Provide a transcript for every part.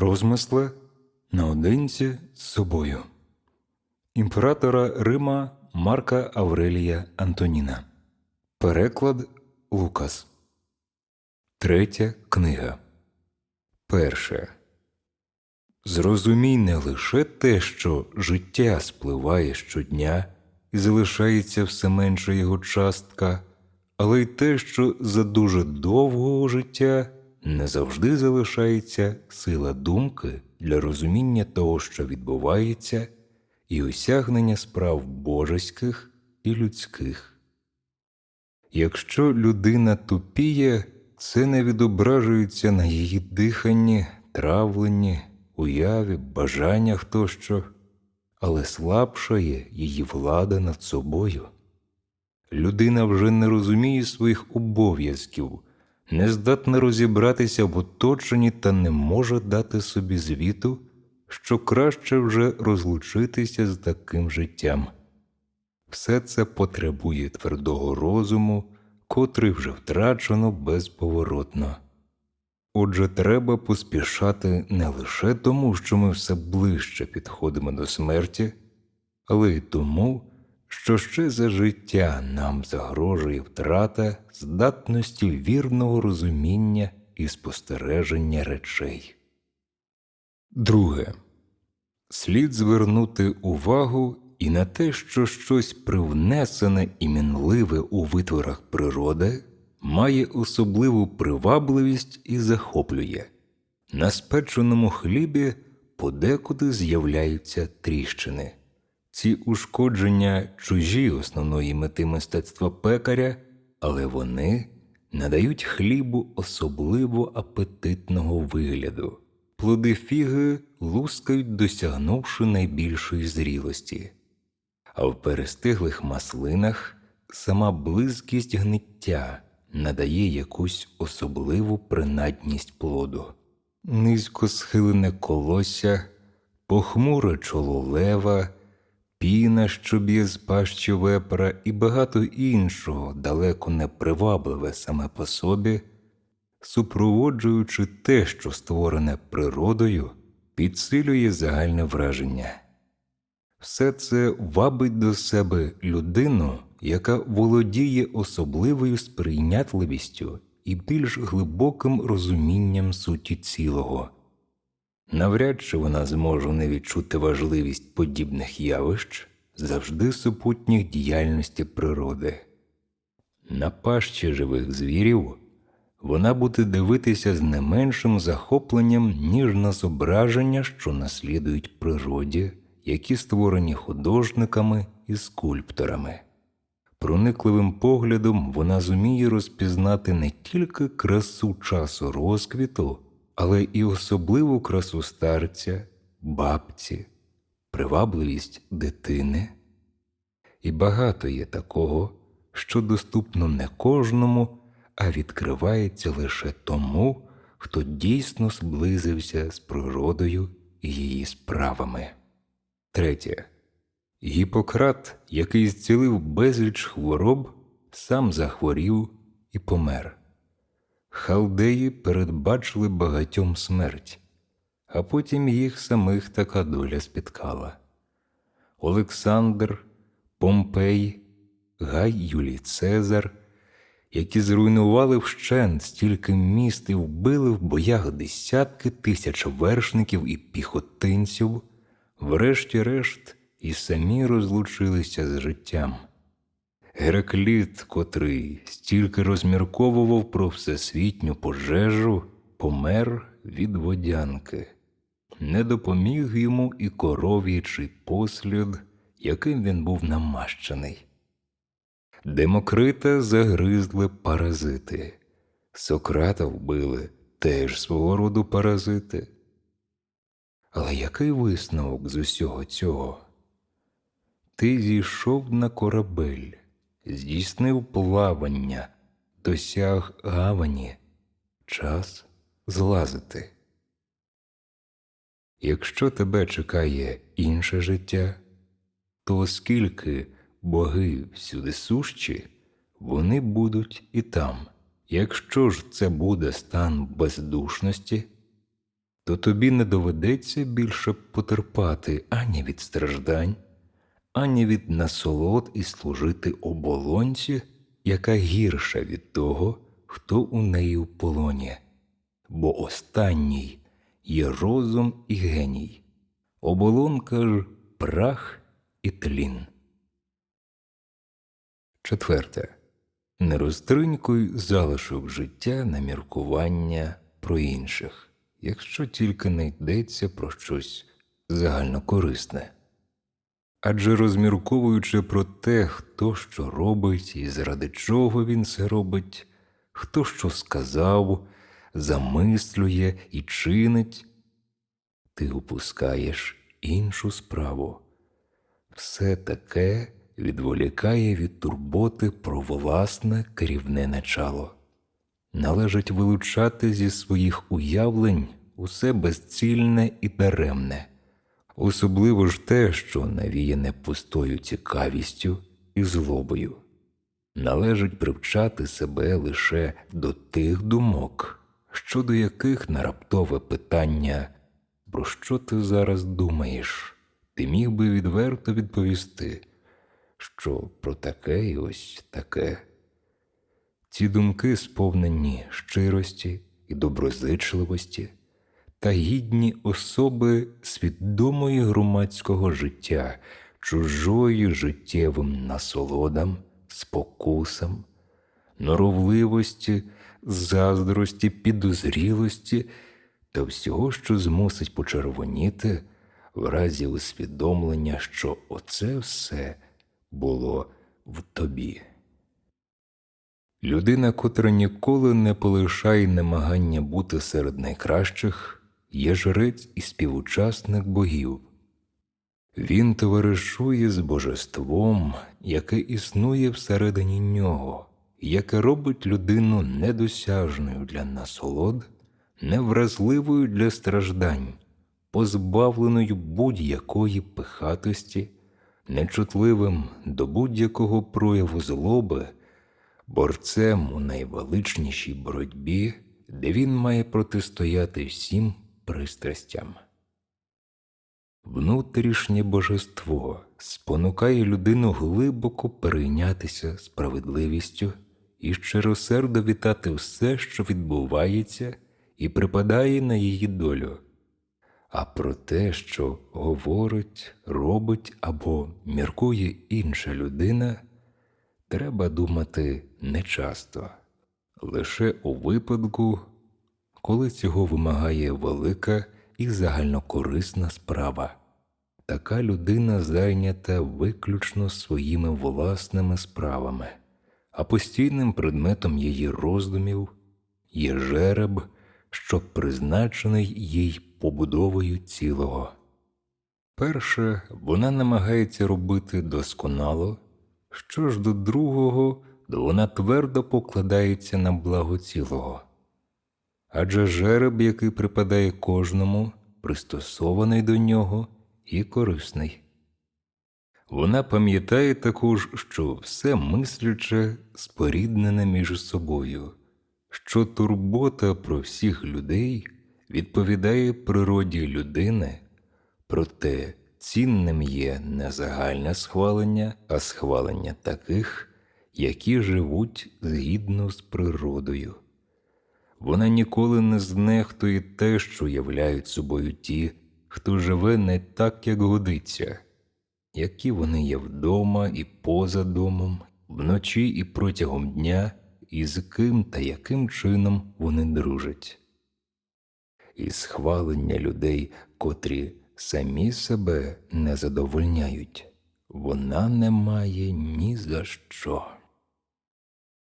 Розмисли наодинці з собою. Імператора Рима Марка Аврелія Антоніна. Переклад Лукас. Третя книга. Перше. Зрозумій не лише те, що життя спливає щодня і залишається все менша його частка, але й те, що за дуже довгого життя не завжди залишається сила думки для розуміння того, що відбувається, і осягнення справ божеських і людських. Якщо людина тупіє, це не відображується на її диханні, травленні, уяві, бажаннях тощо, але слабшає її влада над собою. Людина вже не розуміє своїх обов'язків, не здатна розібратися в оточенні та не може дати собі звіту, що краще вже розлучитися з таким життям. Все це потребує твердого розуму, котрий вже втрачено безповоротно. Отже, треба поспішати не лише тому, що ми все ближче підходимо до смерті, але й тому, що ще за життя нам загрожує втрата здатності вірного розуміння і спостереження речей. Друге. Слід звернути увагу і на те, що щось привнесене і мінливе у витворах природи має особливу привабливість і захоплює. На спеченому хлібі подекуди з'являються тріщини. Ці ушкодження чужі основної мети мистецтва пекаря, але вони надають хлібу особливо апетитного вигляду. Плоди фіги лускають, досягнувши найбільшої зрілості, а в перестиглих маслинах сама близькість гниття надає якусь особливу принадність плоду. Низько схилене колосся, похмуре чоло лева, піна, що б'є з пащі вепера і багато іншого, далеко не привабливе саме по собі, супроводжуючи те, що створене природою, підсилює загальне враження. Все це вабить до себе людину, яка володіє особливою сприйнятливістю і більш глибоким розумінням суті цілого. Навряд чи вона зможе не відчути важливість подібних явищ, завжди супутніх діяльності природи. На пащі живих звірів вона буде дивитися з не меншим захопленням, ніж на зображення, що наслідують природі, які створені художниками і скульпторами. Проникливим поглядом вона зуміє розпізнати не тільки красу часу розквіту, але і особливу красу старця, бабці, привабливість дитини. І багато є такого, що доступно не кожному, а відкривається лише тому, хто дійсно зблизився з природою і її справами. Третє. Гіппократ, який зцілив безліч хвороб, сам захворів і помер. Халдеї передбачили багатьом смерть, а потім їх самих така доля спіткала. Олександр, Помпей, Гай Юлій Цезар, які зруйнували вщент стільки міст і вбили в боях десятки тисяч вершників і піхотинців, врешті-решт і самі розлучилися з життям. Геракліт, котрий стільки розмірковував про всесвітню пожежу, помер від водянки, не допоміг йому і коров'ячий послід, яким він був намащений. Демокрита загризли паразити, Сократа вбили теж свого роду паразити. Але який висновок з усього цього? Ти зійшов на корабель, здійснив плавання, досяг гавані, час злазити. Якщо тебе чекає інше життя, то оскільки боги всюди сущі, вони будуть і там. Якщо ж це буде стан бездушності, то тобі не доведеться більше потерпати ані від страждань, ані від насолод і служити оболонці, яка гірша від того, хто у неї в полоні, бо останній є розум і геній, оболонка ж прах і тлін. Четверте. Не розтринькуй залишок життя на міркування про інших, якщо тільки не йдеться про щось загальнокорисне. Адже розмірковуючи про те, хто що робить і заради чого він це робить, хто що сказав, замислює і чинить, ти упускаєш іншу справу. Все таке відволікає від турботи про власне керівне начало. Належить вилучати зі своїх уявлень усе безцільне і даремне, особливо ж те, що навіяне пустою цікавістю і злобою. Належить привчати себе лише до тих думок, щодо яких на раптове питання про що ти зараз думаєш, ти міг би відверто відповісти, що про таке і ось таке. Ці думки сповнені щирості і доброзичливості та гідні особи свідомої громадського життя, чужої життєвим насолодам, спокусам, норовливості, заздрості, підозрілості та всього, що змусить почервоніти в разі усвідомлення, що оце все було в тобі. Людина, котра ніколи не полишає намагання бути серед найкращих, є жрець і співучасник богів. Він товаришує з божеством, яке існує всередині нього, яке робить людину недосяжною для насолод, невразливою для страждань, позбавленою будь-якої пихатості, нечутливим до будь-якого прояву злоби, борцем у найвеличнішій боротьбі, де він має протистояти всім пристрастям. Внутрішнє божество спонукає людину глибоко перейнятися справедливістю і щиросердо вітати все, що відбувається, і припадає на її долю. А про те, що говорить, робить або міркує інша людина, треба думати нечасто, лише у випадку, коли цього вимагає велика і загальнокорисна справа. Така людина зайнята виключно своїми власними справами, а постійним предметом її роздумів є жереб, що призначений їй побудовою цілого. Перше, вона намагається робити досконало, що ж до другого, вона твердо покладається на благо цілого. Адже жереб, який припадає кожному, пристосований до нього і корисний. Вона пам'ятає також, що все мисляче споріднене між собою, що турбота про всіх людей відповідає природі людини, проте цінним є не загальне схвалення, а схвалення таких, які живуть згідно з природою. Вона ніколи не знехтує те, що являють собою ті, хто живе не так, як годиться, які вони є вдома і поза домом, вночі і протягом дня, і з ким та яким чином вони дружать. І схвалення людей, котрі самі себе не задовольняють, вона не має ні за що.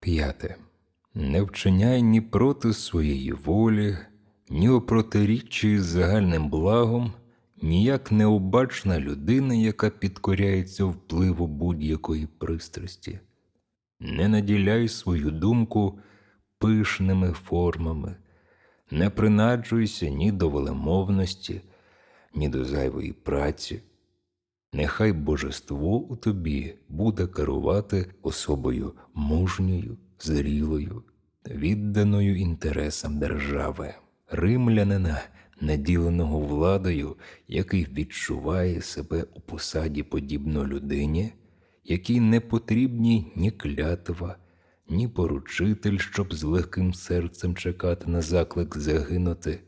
П'яте. Не вчиняй ні проти своєї волі, ні у протиріччі з загальним благом, ніяк необачна людина, яка підкоряється впливу будь-якої пристрасті. Не наділяй свою думку пишними формами, не принаджуйся ні до велемовності, ні до зайвої праці. Нехай божество у тобі буде керувати особою мужньою, зрілою, відданою інтересам держави, римлянина наділеного владою, який відчуває себе у посаді подібно людині, якій не потрібні ні клятва, ні поручитель, щоб з легким серцем чекати на заклик загинути.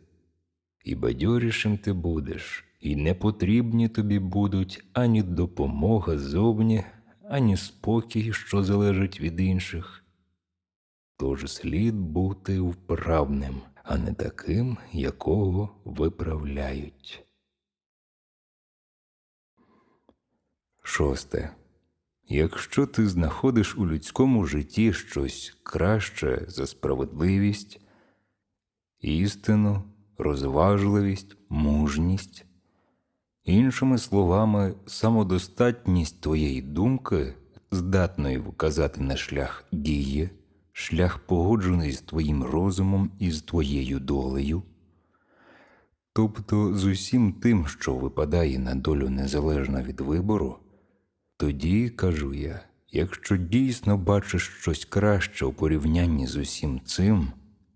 І бадьорішим ти будеш, і не потрібні тобі будуть ані допомога зовні, ані спокій, що залежить від інших. Тож слід бути вправним, а не таким, якого виправляють. Шосте. Якщо ти знаходиш у людському житті щось краще за справедливість, істину, розважливість, мужність, іншими словами, самодостатність твоєї думки, здатної вказати на шлях дії, шлях погоджений з твоїм розумом і з твоєю долею, тобто з усім тим, що випадає на долю незалежно від вибору, тоді, кажу я, якщо дійсно бачиш щось краще у порівнянні з усім цим,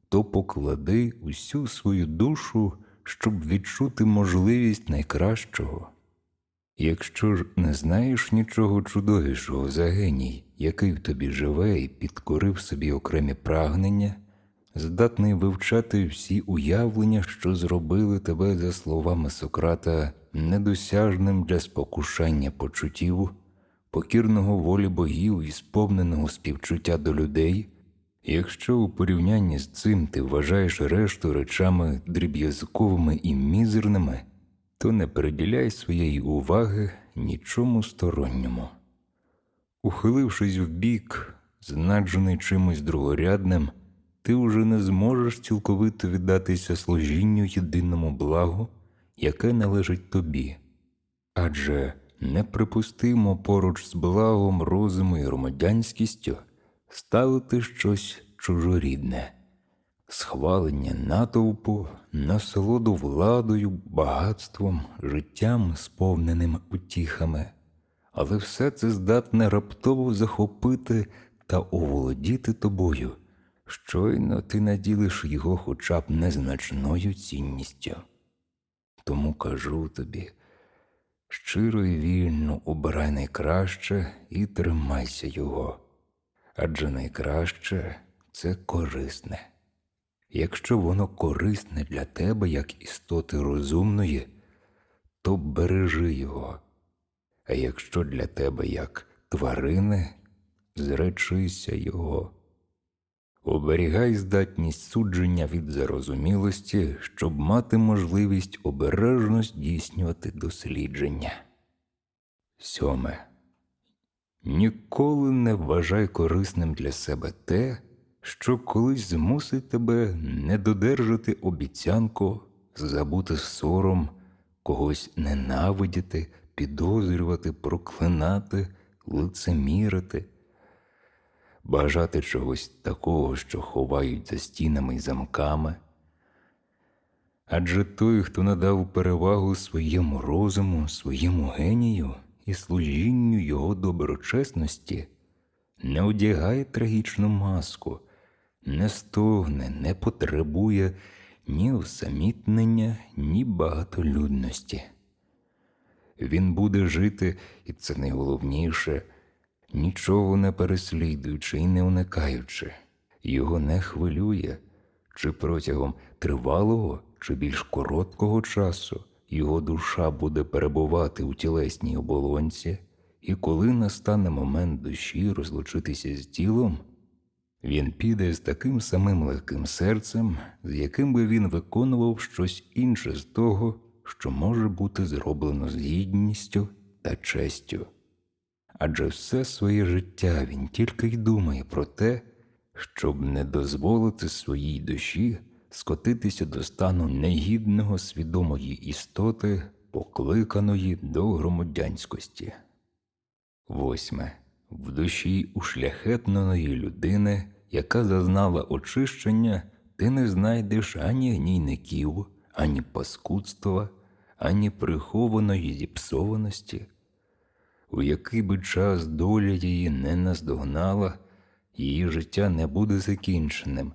то поклади усю свою душу, щоб відчути можливість найкращого. Якщо ж не знаєш нічого чудовішого за геній, який в тобі живе і підкорив собі окремі прагнення, здатний вивчати всі уявлення, що зробили тебе, за словами Сократа, недосяжним для спокушання почуттів, покірного волі богів і сповненого співчуття до людей, якщо у порівнянні з цим ти вважаєш решту речами дріб'язковими і мізерними, то не приділяй своєї уваги нічому сторонньому. Ухилившись вбік, знаджений чимось другорядним, ти уже не зможеш цілковито віддатися служінню єдиному благу, яке належить тобі. Адже неприпустимо поруч з благом розуму і громадянськістю ставити щось чужорідне, схвалення натовпу, насолоду владою, багатством, життям, сповненим утіхами, але все це здатне раптово захопити та оволодіти тобою. Щойно ти наділиш його хоча б незначною цінністю. Тому кажу тобі, щиро і вільно обирай найкраще і тримайся його, адже найкраще це корисне. Якщо воно корисне для тебе як істоти розумної, то бережи його, а якщо для тебе як тварини, зречися його. Оберігай здатність судження від зарозумілості, щоб мати можливість обережно здійснювати дослідження. Сьоме. Ніколи не вважай корисним для себе те, що колись змусить тебе не додержати обіцянку, забути сором, когось ненавидіти, підозрювати, проклинати, лицемірити бажати чогось такого, що ховають за стінами й замками. Адже той, хто надав перевагу своєму розуму, своєму генію і служінню його доброчесності, не одягає трагічну маску, не стогне, не потребує ні усамітнення, ні багатолюдності. Він буде жити, і це найголовніше нічого не переслідуючи і не уникаючи, його не хвилює, чи протягом тривалого чи більш короткого часу його душа буде перебувати у тілесній оболонці, і коли настане момент душі розлучитися з тілом, він піде з таким самим легким серцем, з яким би він виконував щось інше з того, що може бути зроблено з гідністю та честю адже все своє життя він тільки й думає про те, щоб не дозволити своїй душі скотитися до стану негідного свідомої істоти, покликаної до громадянськості. Восьме. В душі ушляхетненої людини, яка зазнала очищення, ти не знайдеш ані гнійників, ані паскудства, ані прихованої зіпсованості у який би час доля її не наздогнала, її життя не буде закінченим,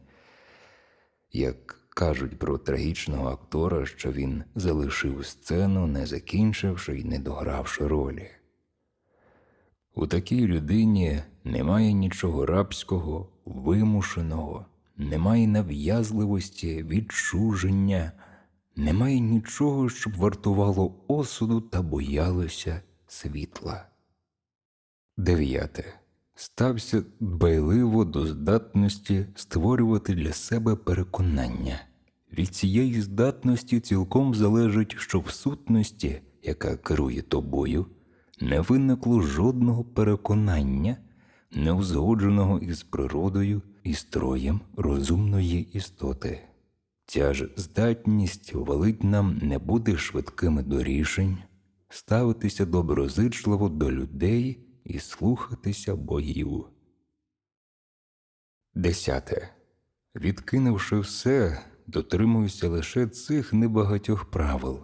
як кажуть про трагічного актора, що він залишив сцену, не закінчивши і не догравши ролі. У такій людині немає нічого рабського, вимушеного, немає нав'язливості, відчуження, немає нічого, щоб вартувало осуду та боялося світла. Дев'яте. Стався дбайливо до здатності створювати для себе переконання. Від цієї здатності цілком залежить, що в сутності, яка керує тобою, не виникло жодного переконання, не узгодженого із природою і строєм розумної істоти. Ця ж здатність велить нам не бути швидкими до рішень, ставитися доброзичливо до людей і слухатися богів. Десяте. Відкинувши все, дотримуйся лише цих небагатьох правил.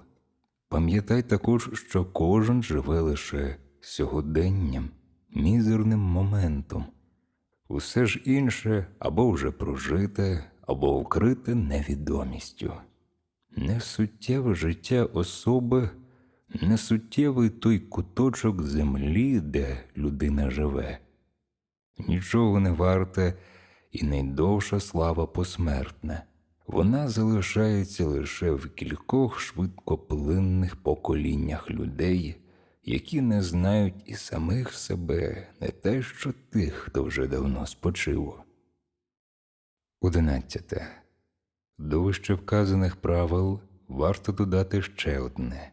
Пам'ятай також, що кожен живе лише сьогоденням, мізерним моментом. Усе ж інше або вже прожите, або вкрите невідомістю. Несуттєве життя особи, несуттєвий той куточок землі, де людина живе. Нічого не варте і найдовша слава посмертна. Вона залишається лише в кількох швидкоплинних поколіннях людей, які не знають і самих себе, не те, що тих, хто вже давно спочив. Одинадцяте. До вище вказаних правил варто додати ще одне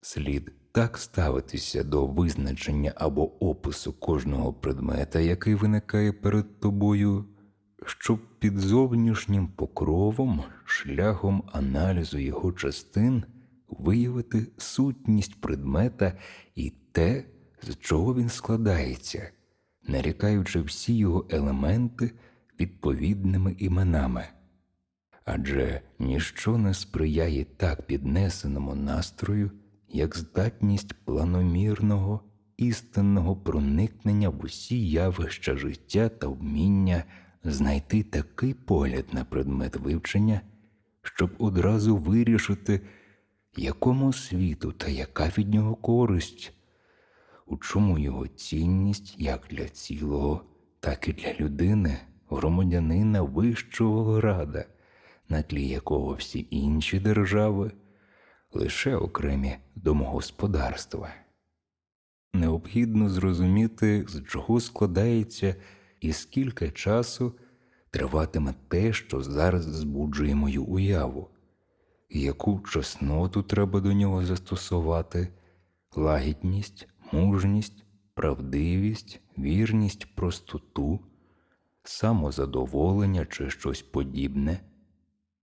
слід так ставитися до визначення або опису кожного предмета, який виникає перед тобою, щоб під зовнішнім покровом, шляхом аналізу його частин виявити сутність предмета і те, з чого він складається, нарікаючи всі його елементи відповідними іменами. Адже ніщо не сприяє так піднесеному настрою, як здатність планомірного, істинного проникнення в усі явища життя та вміння знайти такий погляд на предмет вивчення, щоб одразу вирішити, якому світу та яка від нього користь, у чому його цінність як для цілого, так і для людини, громадянина вищого града, на тлі якого всі інші держави лише окремі домогосподарства. Необхідно зрозуміти, з чого складається і скільки часу триватиме те, що зараз збуджує мою уяву, яку чесноту треба до нього застосувати, лагідність, мужність, правдивість, вірність, простоту, самозадоволення чи щось подібне.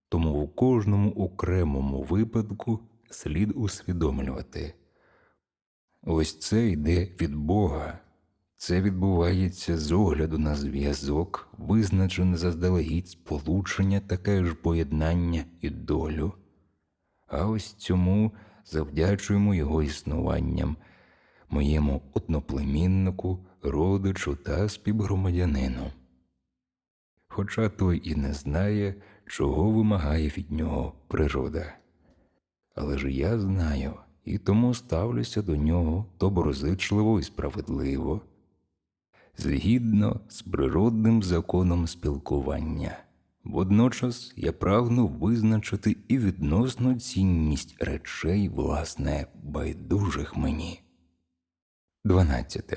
Тому у кожному окремому випадку слід усвідомлювати. Ось це йде від Бога, це відбувається з огляду на зв'язок, визначене заздалегідь сполучення, таке ж поєднання і долю, а ось цьому завдячуємо його існуванням, моєму одноплеміннику, родичу та співгромадянину. Хоча той і не знає, чого вимагає від нього природа. Але ж я знаю і тому ставлюся до нього доброзичливо і справедливо, згідно з природним законом спілкування. Водночас я прагну визначити і відносну цінність речей, власне, байдужих мені. 12.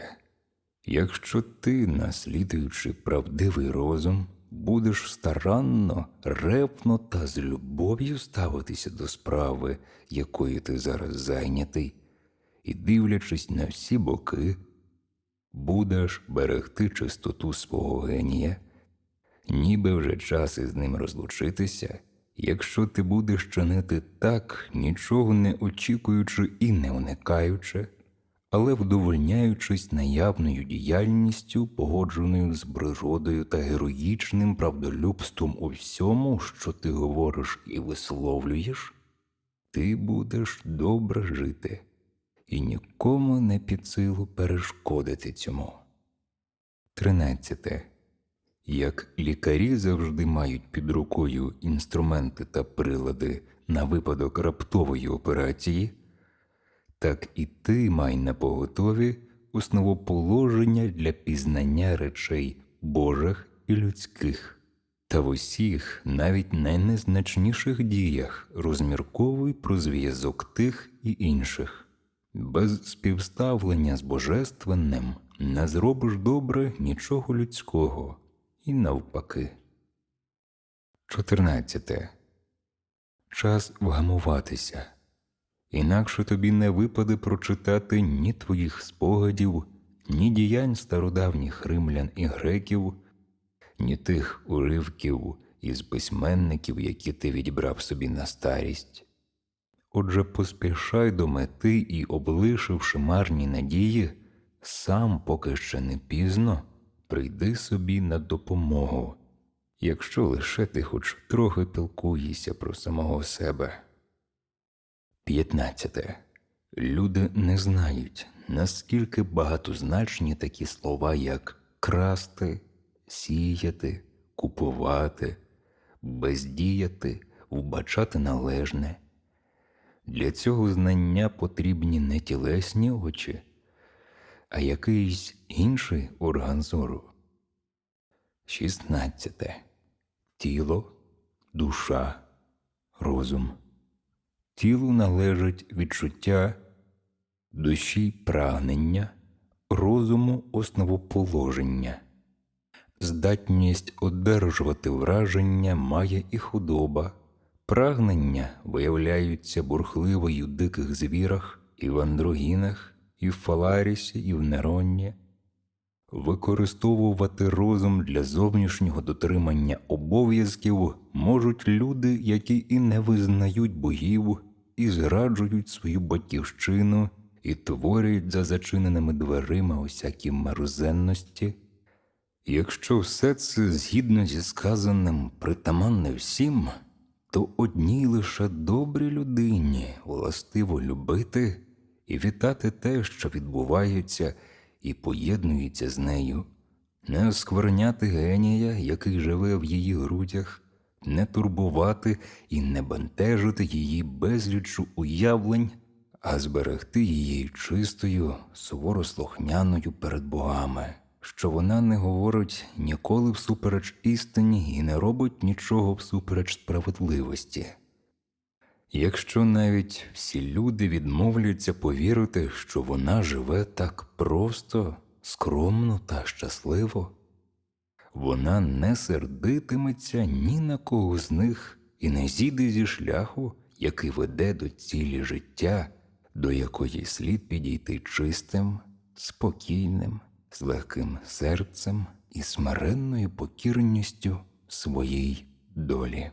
Якщо ти, наслідуючи правдивий розум, будеш старанно, репно та з любов'ю ставитися до справи, якою ти зараз зайнятий, і, дивлячись на всі боки, будеш берегти чистоту свого генія, ніби вже час із ним розлучитися, якщо ти будеш чинити так, нічого не очікуючи і не уникаючи але вдовольняючись наявною діяльністю, погодженою з природою та героїчним правдолюбством у всьому, що ти говориш і висловлюєш, ти будеш добре жити і нікому не під силу перешкодити цьому. 13. Як лікарі завжди мають під рукою інструменти та прилади на випадок раптової операції, так і ти май на поготові основоположення для пізнання речей Божих і людських. Та в усіх, навіть найнезначніших діях розмірковуй про зв'язок тих і інших. Без співставлення з божественним не зробиш добре нічого людського, і навпаки. 14. Час вгамуватися. Інакше тобі не випаде прочитати ні твоїх спогадів, ні діянь стародавніх римлян і греків, ні тих уривків із письменників, які ти відібрав собі на старість. Отже, поспішай до мети і, облишивши марні надії, сам, поки ще не пізно, прийди собі на допомогу, якщо лише ти хоч трохи пілкуєшся про самого себе. 15. Люди не знають, наскільки багатозначні такі слова, як красти, сіяти, купувати, бездіяти, вбачати належне. Для цього знання потрібні не тілесні очі, а якийсь інший орган зору. 16. Тіло, душа, розум. Тілу належить відчуття, душі прагнення, розуму основоположення. Здатність одержувати враження має і худоба. Прагнення виявляються бурхливо й у диких звірах, і в андрогінах, і в фаларісі, і в неронні. Використовувати розум для зовнішнього дотримання обов'язків можуть люди, які і не визнають богів, і зраджують свою батьківщину, і творять за зачиненими дверима усякі мерзенності. Якщо все це згідно зі сказаним притаманне всім, то одній лише добрій людині властиво любити і вітати те, що відбувається і поєднується з нею, не оскверняти генія, який живе в її грудях, не турбувати і не бентежити її безлічу уявлень, а зберегти її чистою, суворо слухняною перед богами, що вона не говорить ніколи всупереч істині і не робить нічого всупереч справедливості. Якщо навіть всі люди відмовляться повірити, що вона живе так просто, скромно та щасливо, вона не сердитиметься ні на кого з них і не зійде зі шляху, який веде до цілі життя, до якої слід підійти чистим, спокійним, з легким серцем і смиренною покірністю своїй долі.